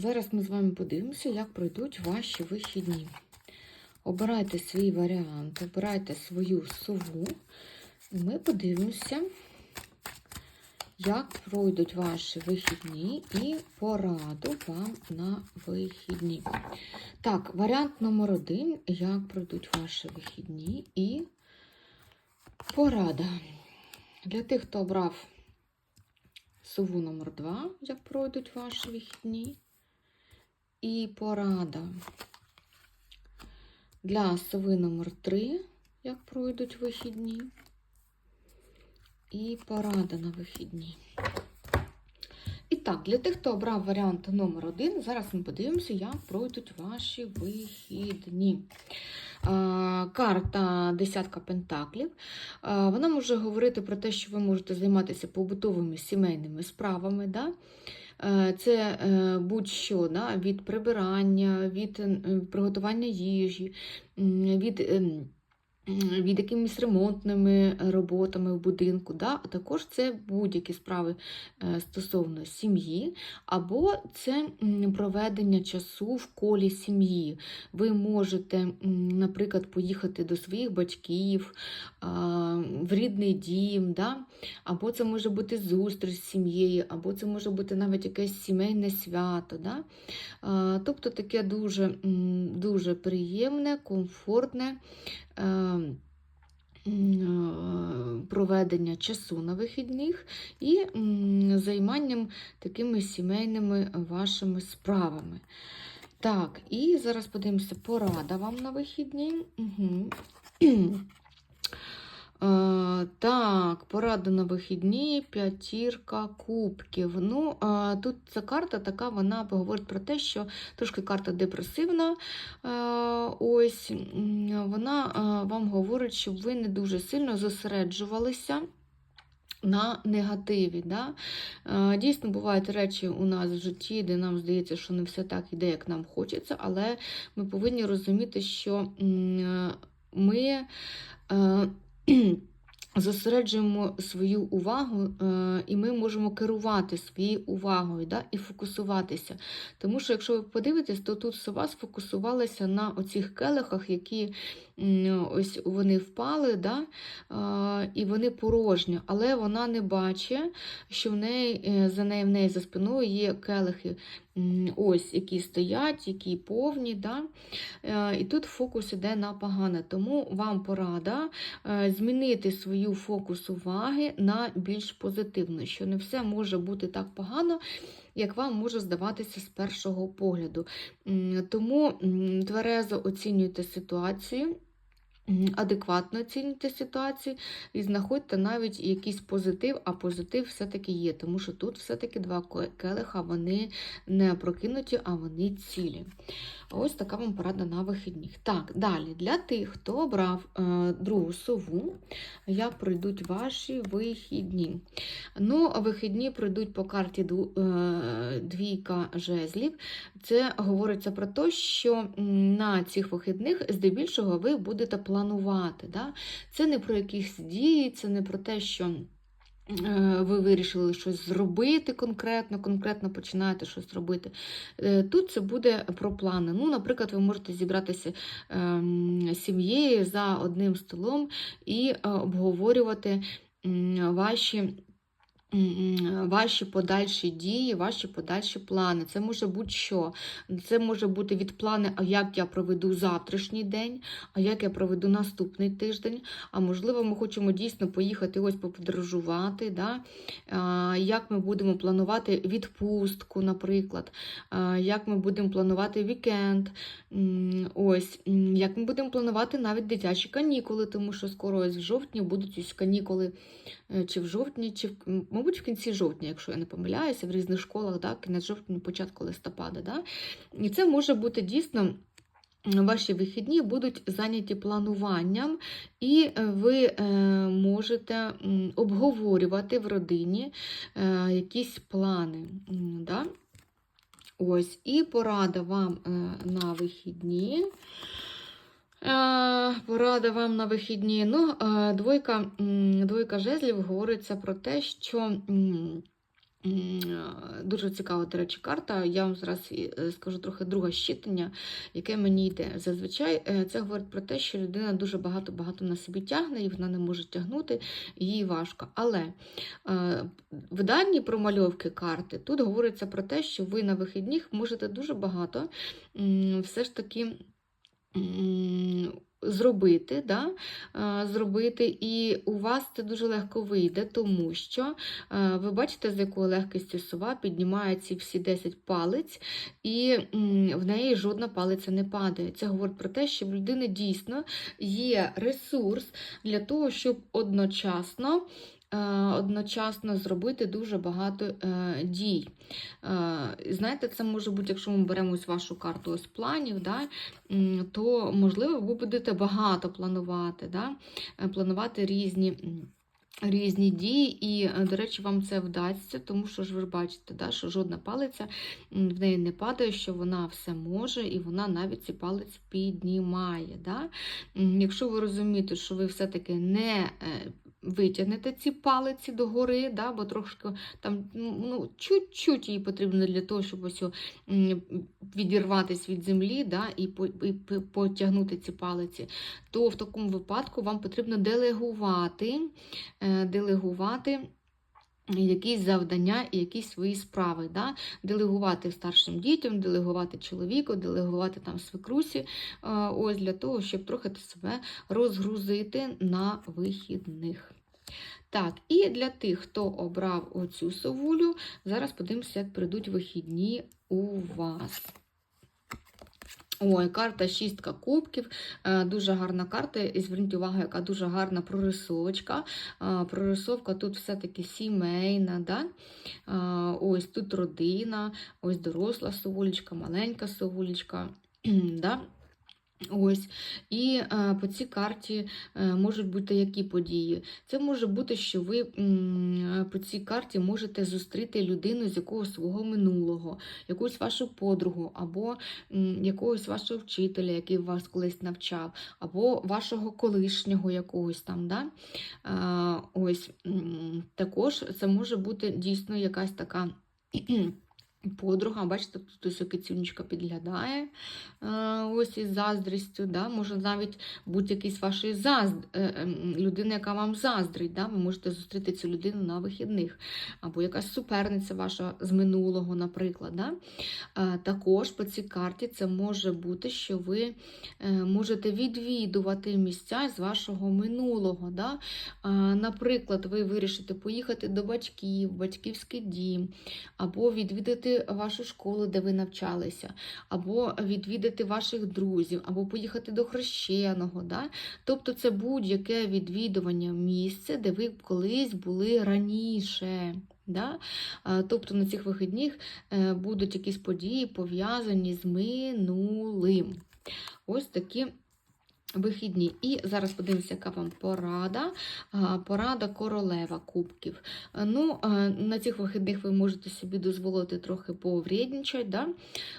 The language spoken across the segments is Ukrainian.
Зараз ми з вами подивимося, як пройдуть ваші вихідні. Обирайте свій варіант, обирайте свою сову. І ми подивимося, як пройдуть ваші вихідні і пораду вам на вихідні. Так, варіант номер один, як пройдуть ваші вихідні і порада. Для тих, хто обрав сову номер 2 як пройдуть ваші вихідні. І порада. Для сови номер 3 як пройдуть вихідні. І порада на вихідні. І так, для тих, хто обрав варіант номер 1 зараз ми подивимося, як пройдуть ваші вихідні. Карта десятка пентаклів. Вона може говорити про те, що ви можете займатися побутовими сімейними справами. Да? Е, Це е, будь-що да? від прибирання, від приготування їжі, від. ем, від якимись ремонтними роботами в будинку, да? а також це будь-які справи е, стосовно сім'ї, або це проведення часу в колі сім'ї. Ви можете, наприклад, поїхати до своїх батьків, в рідний дім, да? або це може бути зустріч з сім'єю, або це може бути навіть якесь сімейне свято. Да? Тобто таке дуже, дуже приємне, комфортне. е, е, Проведення часу на вихідних і займанням такими сімейними вашими справами. Так, і зараз подивимося, порада вам на вихідні. Угу. Так, порада на вихідні, п'ятірка кубків. Ну, тут ця карта така, вона говорить про те, що трошки карта депресивна. Ось вона вам говорить, щоб ви не дуже сильно зосереджувалися. На негативі. Да? Дійсно, бувають речі у нас в житті, де нам здається, що не все так іде, як нам хочеться, але ми повинні розуміти, що ми е, зосереджуємо свою увагу, е, і ми можемо керувати своєю увагою да, і фокусуватися. Тому що, якщо ви подивитесь, то тут сова сфокусувалася на оцих келихах, які ось вони впали, да, і вони порожні, але вона не бачить, що в неї е, за нею в неї за спиною є келихи, ось які стоять, які повні. Да? Е, І тут фокус іде на погане. Тому вам порада е, змінити свою фокус уваги на більш позитивну, що не все може бути так погано, як вам може здаватися з першого погляду. Тому тверезо оцінюйте ситуацію. Адекватно оцінюйте ситуацію і знаходьте навіть якийсь позитив, а позитив все-таки є, тому що тут все-таки два келиха, вони не прокинуті, а вони цілі. Ось така вам порада на вихідних. Так, далі, для тих, хто обрав е, другу сову, як пройдуть ваші вихідні. Ну, вихідні пройдуть по карті е, двійка жезлів. Це говориться про те, що на цих вихідних здебільшого ви будете планувати. Да? Це не про якісь дії, це не про те, що. е, Ви вирішили щось зробити конкретно, конкретно починаєте щось робити. Е, Тут це буде про плани. Ну, наприклад, ви можете зібратися ем, сім'єю за одним столом і е, обговорювати ваші. Ваші подальші дії, ваші подальші плани. Це може бути що? Це може бути від плани, а як я проведу завтрашній день, а як я проведу наступний тиждень. А можливо, ми хочемо дійсно поїхати ось поподорожувати. Да? Як ми будемо планувати відпустку, наприклад, як ми будемо планувати вікенд. Ось, як ми будемо планувати навіть дитячі канікули, тому що скоро ось в жовтні будуть ось канікули, е, чи в жовтні, чи в, мабуть, в кінці жовтня, якщо я не помиляюся, в різних школах, да, кінець жовтня, початку листопада. Да? І це може бути дійсно. Ваші вихідні будуть зайняті плануванням, і е, ви е, можете обговорювати в родині е, якісь плани. Да? Ось, і порада вам на вихідні. Порада вам на вихідні. Ну, двойка, двойка жезлів говориться про те, що Дуже цікава, до речі, карта. Я вам зараз е, скажу трохи друге щитання, яке мені йде. Зазвичай е, це говорить про те, що людина дуже багато-багато на собі тягне, і вона не може тягнути, їй важко. Але в даній промальовки карти тут говориться про те, що ви на вихідних можете дуже багато все ж таки. Зробити, да? е, зробити, і у вас це дуже легко вийде, тому що е, ви бачите, з якою легкістю сова піднімає ці всі 10 палець, і в неї жодна палиця не падає. Це говорить про те, що в людини дійсно є ресурс для того, щоб одночасно. Е, Одночасно зробити дуже багато е, дій. Е, знаєте, це може бути, якщо ми беремо ось вашу карту ось планів, да, то можливо ви будете багато планувати, да, планувати різні. Різні дії, і, до речі, вам це вдасться, тому що ж ви бачите, да, що жодна палиця в неї не падає, що вона все може, і вона навіть ці палець піднімає. Да? Якщо ви розумієте, що ви все-таки не витягнете ці палиці догори, да, бо трошки там ну, чуть-чуть їй потрібно для того, щоб ось відірватися від землі да, і потягнути ці палиці, то в такому випадку вам потрібно делегувати, е, делегувати. Якісь завдання і якісь свої справи, Да? делегувати старшим дітям, делегувати чоловіку, делегувати там свекрусі, е, ось для того, щоб трохи себе розгрузити на вихідних. Так, і для тих, хто обрав оцю совулю, зараз подивимося, як прийдуть вихідні у вас. Ой, карта шістка кубків, е, дуже гарна карта. І зверніть увагу, яка дуже гарна прорисовочка. Е, Прорисовка тут все-таки сімейна. Да? Е, Ось тут родина, ось доросла совулечка, маленька совулечка. Да? Ось. І е, по цій карті е, можуть бути які події. Це може бути, що ви м, по цій карті можете зустріти людину з якогось свого минулого, якусь вашу подругу, або м, якогось вашого вчителя, який вас колись навчав, або вашого колишнього якогось там. Да? Е, ось. м, Також це може бути дійсно якась така. Подруга, бачите, тут ось кицюнечка підглядає е, ось із заздрістю. Да? Може навіть бути якийсь вашої зазд... е, ем, людина, яка вам заздрить. Да? Ви можете зустріти цю людину на вихідних, або якась суперниця ваша з минулого, наприклад. Да? Е, Також по цій карті це може бути, що ви е, можете відвідувати місця з вашого минулого. Да? Е, Наприклад, ви вирішите поїхати до батьків, батьківський дім, або відвідати вашу школу, де ви навчалися, або відвідати ваших друзів, або поїхати до хрещеного. Да? Тобто це будь-яке відвідування місця, де ви колись були раніше. Да? Тобто на цих вихідних е, будуть якісь події пов'язані з минулим. Ось такі Вихідні. І зараз подивимося, яка вам порада. Порада королева кубків. Ну, На цих вихідних ви можете собі дозволити трохи да?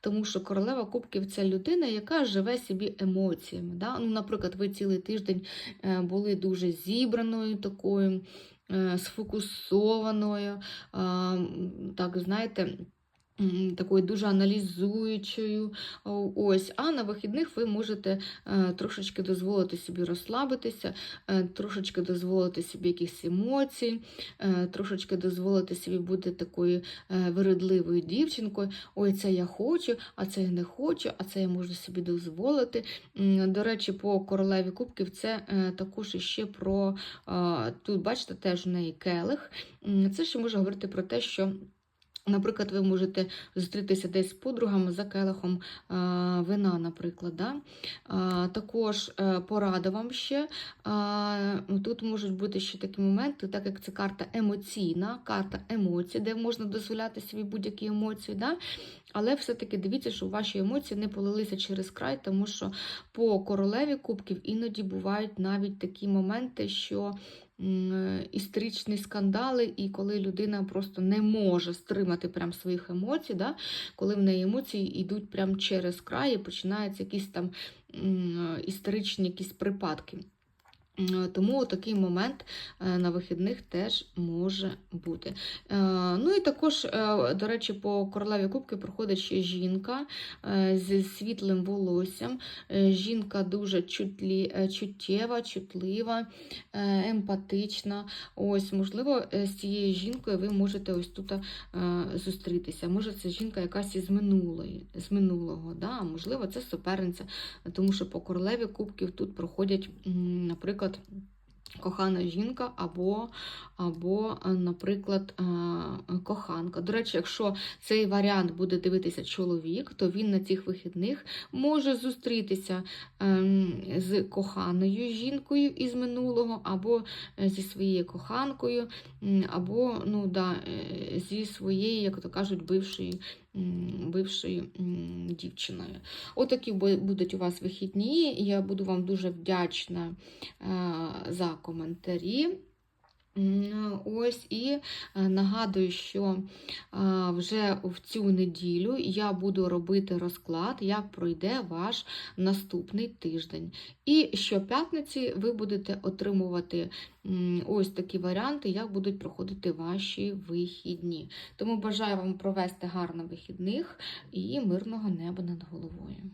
тому що королева кубків це людина, яка живе собі емоціями. Да? Ну, Наприклад, ви цілий тиждень е, були дуже зібраною такою, е, сфокусованою, так, знаєте, Такою дуже аналізуючою. Ось, а на вихідних ви можете е, трошечки дозволити собі розслабитися, е, трошечки дозволити собі якісь емоцій, е, трошечки дозволити собі бути такою виридливою дівчинкою. Ой, це я хочу, а це я не хочу, а це я можу собі дозволити. До речі, по королеві кубків це також іще про тут, бачите, теж в неї келих. Це ще може говорити про те, що. Наприклад, ви можете зустрітися десь з подругами за келихом вина, наприклад. Да? Також е, порада вам ще. Тут можуть бути ще такі моменти, так як це карта емоційна, карта емоцій, де можна дозволяти собі будь-які емоції. Да? Але все-таки дивіться, що ваші емоції не полилися через край, тому що по королеві кубків іноді бувають навіть такі моменти, що історичні скандали, і коли людина просто не може стримати прям своїх емоцій, да? коли в неї емоції йдуть прям через край і починаються якісь там історичні якісь припадки. М, Тому такий момент е, на вихідних теж може бути. Е, Ну і також, е, до речі, по королеві кубки проходить ще жінка е, зі світлим волоссям. Е, Жінка дуже чутлі, е, чуттєва, чутлива, е, емпатична. Ось, можливо, е, з цією жінкою ви можете ось тут е, зустрітися. Може, це жінка якась із минулої, з минулого. Да? Можливо, це суперниця, тому що по королеві кубків тут проходять, м, наприклад, кохана жінка або, або е, наприклад, е, коханка. До речі, якщо цей варіант буде дивитися чоловік, то він на цих вихідних може зустрітися ем, з коханою жінкою із минулого, або е, зі своєю коханкою, або ну, да, зі своєю, як то кажуть, бившою, бившою дівчиною. Отакі бу- будуть у вас вихідні. Я буду вам дуже вдячна за коментарі. Ось і е, нагадую, що вже в цю неділю я буду робити розклад, як пройде ваш наступний тиждень. І щоп'ятниці ви будете отримувати ось такі варіанти, як будуть проходити ваші вихідні. Тому бажаю вам провести гарно вихідних і мирного неба над головою.